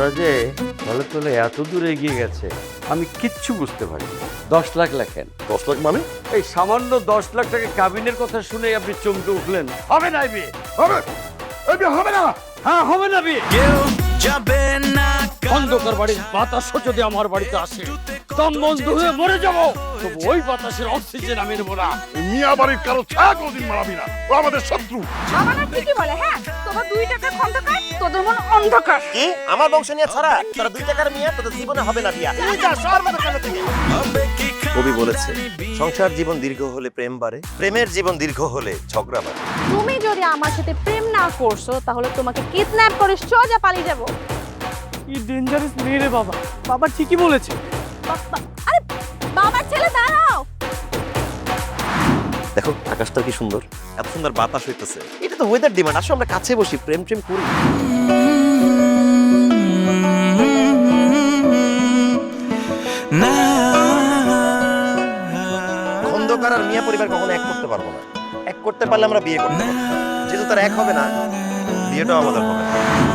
ওরা যে তলে তলে এত দূর এগিয়ে গেছে আমি কিচ্ছু বুঝতে পারি দশ লাখ লেখেন। দশ লাখ মানে? এই সামান্য দশ লাখ টাকা কাবিনের কথা শুনে আপনি চমকে উঠলেন। হবে না বিয়ে হবে। হবে না? হ্যাঁ হবে না বিয়ে যাবে না অন্ধকার বাড়ির বাতাসও যদি আমার বাড়িতে আসে দম বন্ধ হয়ে মরে যাব। তবু ওই বাতাসের অক্সিজেন আমি নেব না। মিয়া বাড়ির কারও ছায়া কোনোদিন মারাবি না। ও আমাদের শত্রু। ঠিকই বলে হ্যাঁ। দুই টাকা খন্দকার তোদের মন অন্ধকার। কি? আমার বংশ নিয়ে ছাড়া? তোরা দুই টাকার মেয়ে তোদের জীবনে হবে না বিয়া। তুই যা সর মতো কেন কি কবি বলেছে সংসার জীবন দীর্ঘ হলে প্রেম বাড়ে প্রেমের জীবন দীর্ঘ হলে ঝগড়া বাড়ে। তুমি যদি আমার সাথে প্রেম না করছ তাহলে তোমাকে কিডন্যাপ করে সোজা পালিয়ে যাব। কি ডেঞ্জারাস মেয়ে রে বাবা। বাবা ঠিকই বলেছে। বা- দেখো আকাশটা কি সুন্দর। এত সুন্দর বাতাস হইতেছে। এটা তো ওয়েদার ডিমান্ড আসো আমরা কাছে বসি, প্রেম প্রেম করি। খন্দকার আর মিয়া পরিবার কখনো এক করতে পারব না। এক করতে পারলে আমরা বিয়ে করতে পারব। যেহেতু তারা এক হবে না, বিয়েটাও আমাদের হবে না।